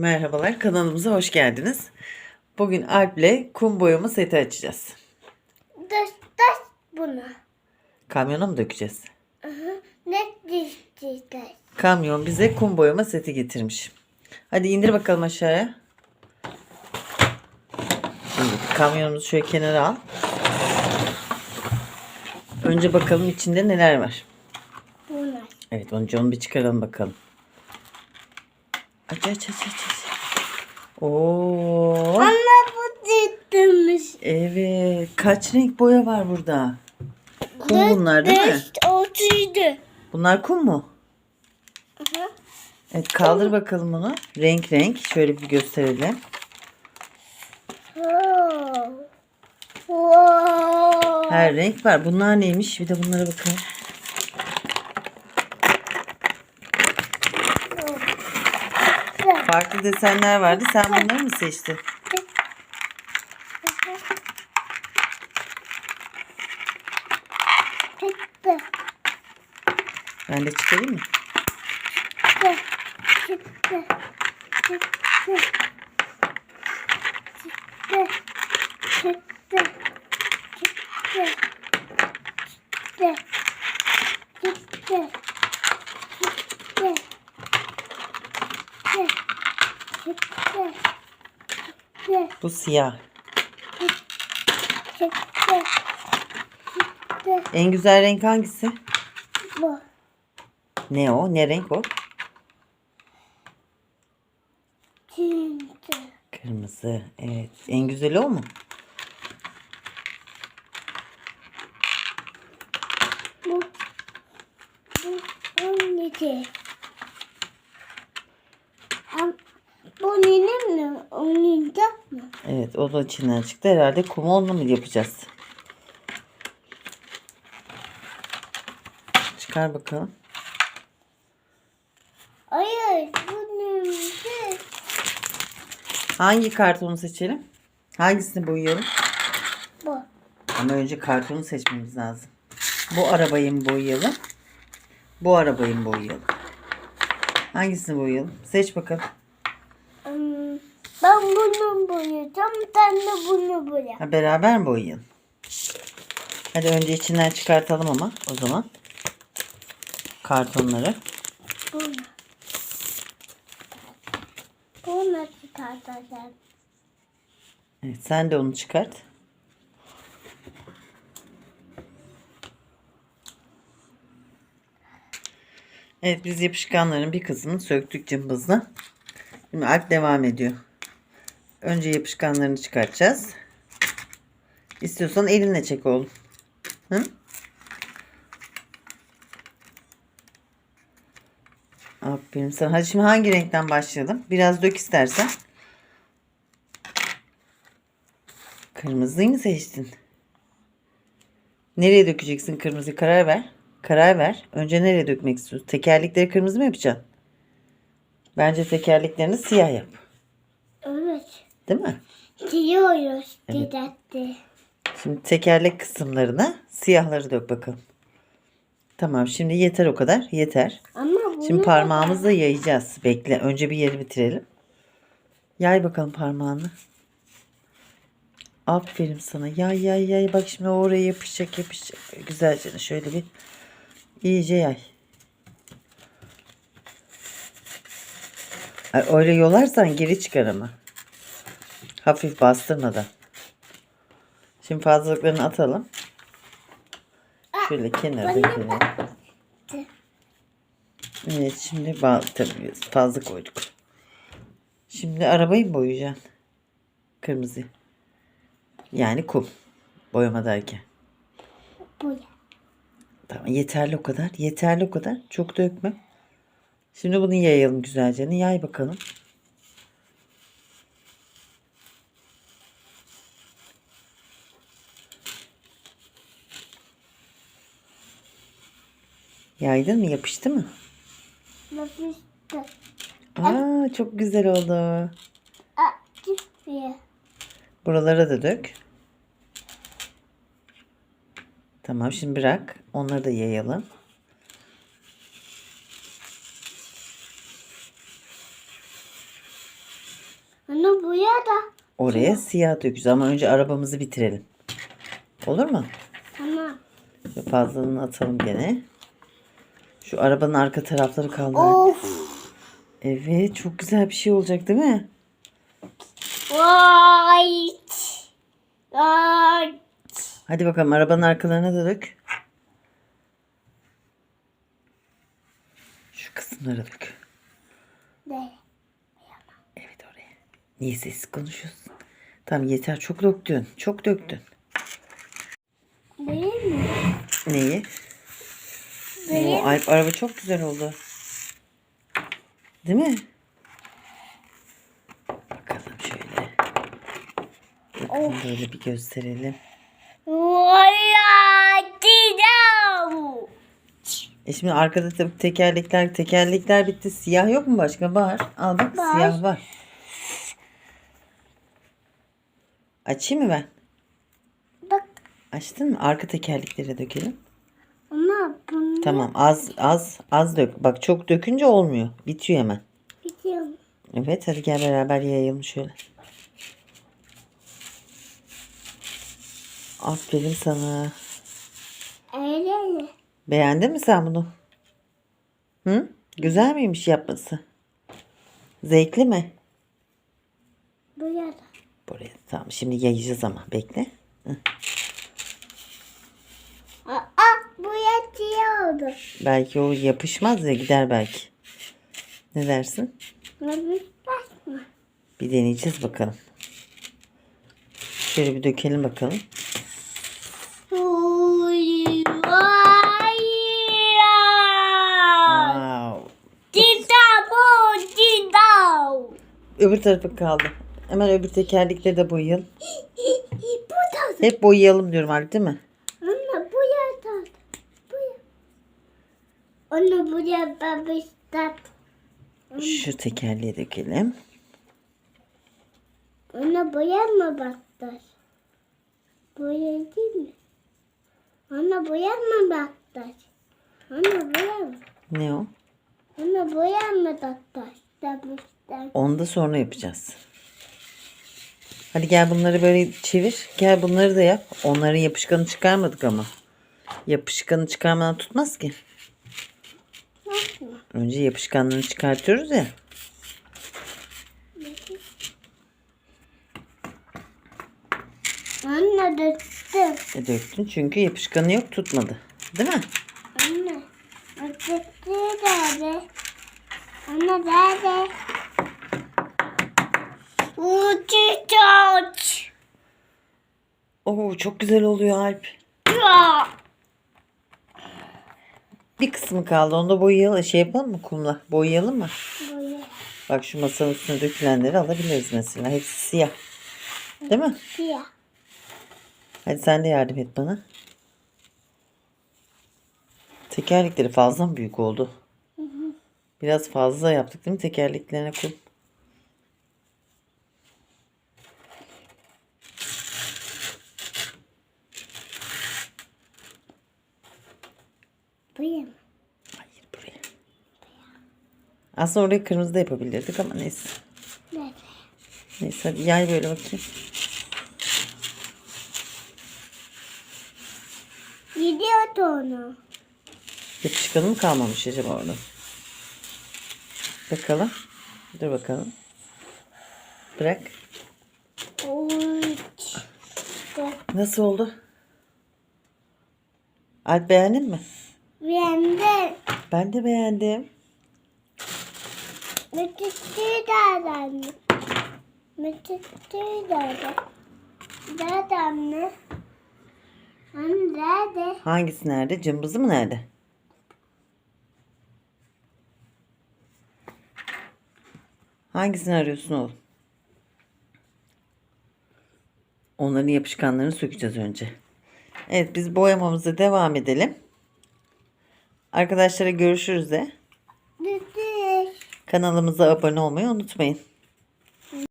Merhabalar kanalımıza hoş geldiniz. Bugün Alp'le kum boyama seti açacağız. Taş taş bunu. Kamyona mı dökeceğiz? Ne dişti Kamyon bize kum boyama seti getirmiş. Hadi indir bakalım aşağıya. Şimdi kamyonumuzu şöyle kenara al. Önce bakalım içinde neler var. Bunlar. Evet önce onu bir çıkaralım bakalım. Aç aç aç aç. aç. Oo. Ama bu ciddimiş. Evet. Kaç renk boya var burada? Kum bunlar değil mi? Otuydu. Bunlar kum mu? Evet kaldır bakalım bunu. Renk renk. Şöyle bir gösterelim. Wow. Wow. Her renk var. Bunlar neymiş? Bir de bunlara bakalım. Farklı desenler vardı. Sen bunları mı seçtin? Ben de çıkarayım mı? Çıktı. Çıktı. Bu siyah. Çıktı. Çıktı. En güzel renk hangisi? Bu. Ne o? Ne renk o? Çıktı. Kırmızı. Evet. En güzeli o mu? Bu. Bu. Bu neydi? Am, bu benim mi? Oyuncak mı? Evet o da içinden çıktı. Herhalde kum onunla mı yapacağız? Çıkar bakalım. Hayır. Bu neydi? Hangi kartonu seçelim? Hangisini boyayalım? Bu. Ama önce kartonu seçmemiz lazım. Bu arabayı mı boyayalım? Bu arabayı mı boyayalım? Hangisini boyayalım? Seç bakalım. Ben bunu boyayacağım. Sen de bunu boya. Ha, beraber mi boyayalım? Hadi önce içinden çıkartalım ama o zaman. Kartonları. Bunu. Bunu çıkartacağım. Evet, sen de onu çıkart. Evet biz yapışkanların bir kısmını söktük cımbızla. Şimdi Alp devam ediyor. Önce yapışkanlarını çıkartacağız. İstiyorsan elinle çek oğlum. Hı? Aferin sana. Hadi şimdi hangi renkten başlayalım? Biraz dök istersen. Kırmızıyı mı seçtin? Nereye dökeceksin kırmızıyı? Karar ver. Karar ver. Önce nereye dökmek istiyorsun? Tekerlekleri kırmızı mı yapacaksın? Bence tekerleklerini siyah yap. Evet. Değil mi? Diyoruz. Evet. Şimdi tekerlek kısımlarına siyahları dök bakalım. Tamam şimdi yeter o kadar. Yeter. Ama bunu Şimdi parmağımızla yayacağız. Bekle. Önce bir yeri bitirelim. Yay bakalım parmağını. Aferin sana. Yay yay yay. Bak şimdi oraya yapışacak yapışacak. Güzelce şöyle bir iyice yay. Ay, öyle yolarsan geri çıkar ama. Hafif bastırmadan. Şimdi fazlalıklarını atalım. Şöyle kenara dökelim. Evet şimdi tabii fazla koyduk. Şimdi arabayı boyayacaksın? Kırmızı. Yani kum. Boyama derken. Boya. Tamam yeterli o kadar. Yeterli o kadar. Çok dökme. Şimdi bunu yayalım güzelce. Yay bakalım. Yaydın mı? Yapıştı mı? Yapıştı. Aa çok güzel oldu. Buralara da dök. Tamam şimdi bırak. Onları da yayalım. Onu buraya da. Oraya siyah dökeceğiz ama önce arabamızı bitirelim. Olur mu? Tamam. Fazlalığını atalım gene. Şu arabanın arka tarafları kaldı. Of. Evet çok güzel bir şey olacak değil mi? Vay. Vay. Hadi bakalım arabanın arkalarına da dök. Şu kısımlara dök. Ne? Evet oraya. Niye sessiz konuşuyorsun? Tamam yeter çok döktün. Çok döktün. Değil mi? Neyi? Oo, Alp araba çok güzel oldu. Değil mi? Bakalım şöyle. Bakın böyle bir gösterelim. E şimdi arkada tabii tekerlekler tekerlekler bitti. Siyah yok mu başka? Var. Al bak Var. siyah var. Açayım mı ben? Bak Açtın mı? Arka tekerleklere dökelim. Tamam az az az dök. Bak çok dökünce olmuyor. Bitiyor hemen. biliyorum. Evet hadi gel beraber yayalım şöyle. Aferin sana. Öyle mi? Beğendin mi sen bunu? Hı? Güzel miymiş yapması? Zevkli mi? Buraya da. Buraya tamam şimdi yayacağız ama bekle. Aa, buraya siyah oldu. Belki o yapışmaz ya gider belki. Ne dersin? Nefis basma. Bir deneyeceğiz bakalım. Şöyle bir dökelim bakalım. Öbür tarafı kaldı. Hemen öbür tekerlekleri de boyayalım. Hep boyayalım diyorum Alp değil mi? Anne buraya da. Buraya. Onu buraya babıştat. Şu tekerleğe dökelim. Ona boya mı baktır? Boya değil mi? Ona boya mı baktır? Ona boya mı? Ne o? Ona boya mı baktır? Babıştat. Onu da sonra yapacağız. Hadi gel bunları böyle çevir. Gel bunları da yap. Onların yapışkanı çıkarmadık ama. Yapışkanı çıkarmadan tutmaz ki. Yapma. Önce yapışkanlarını çıkartıyoruz ya. Anne döktüm. E döktün çünkü yapışkanı yok tutmadı. Değil mi? Anne. Döktü nerede? Anne nerede? Uçu çoç. Oo çok güzel oluyor Alp. Ya. Bir kısmı kaldı. Onu da boyayalım. Şey yapalım mı kumla? Boyayalım mı? Boya. Bak şu masanın üstüne dökülenleri alabiliriz mesela. Hepsi siyah. Değil mi? Siyah. Hadi sen de yardım et bana. Tekerlekleri fazla mı büyük oldu? Biraz fazla yaptık değil mi tekerleklerine kum? Mı? Hayır buraya. Aslında oraya kırmızı da yapabilirdik ama neyse. Nerede? Neyse hadi yay böyle bakayım. Gidiyordu onu. Yapışkanı mı kalmamış acaba orada? Bakalım. Dur bakalım. Bırak. Nasıl oldu? Alp beğendin mi? Beğendim. Ben de beğendim. Müthişti nereden? Müthişti nerede? Nerede anne? Anne nerede? Hangisi nerede? Cımbızı mı nerede? Hangisini arıyorsun oğlum? Onların yapışkanlarını sökeceğiz önce. Evet biz boyamamıza devam edelim. Arkadaşlara görüşürüz de. Kanalımıza abone olmayı unutmayın.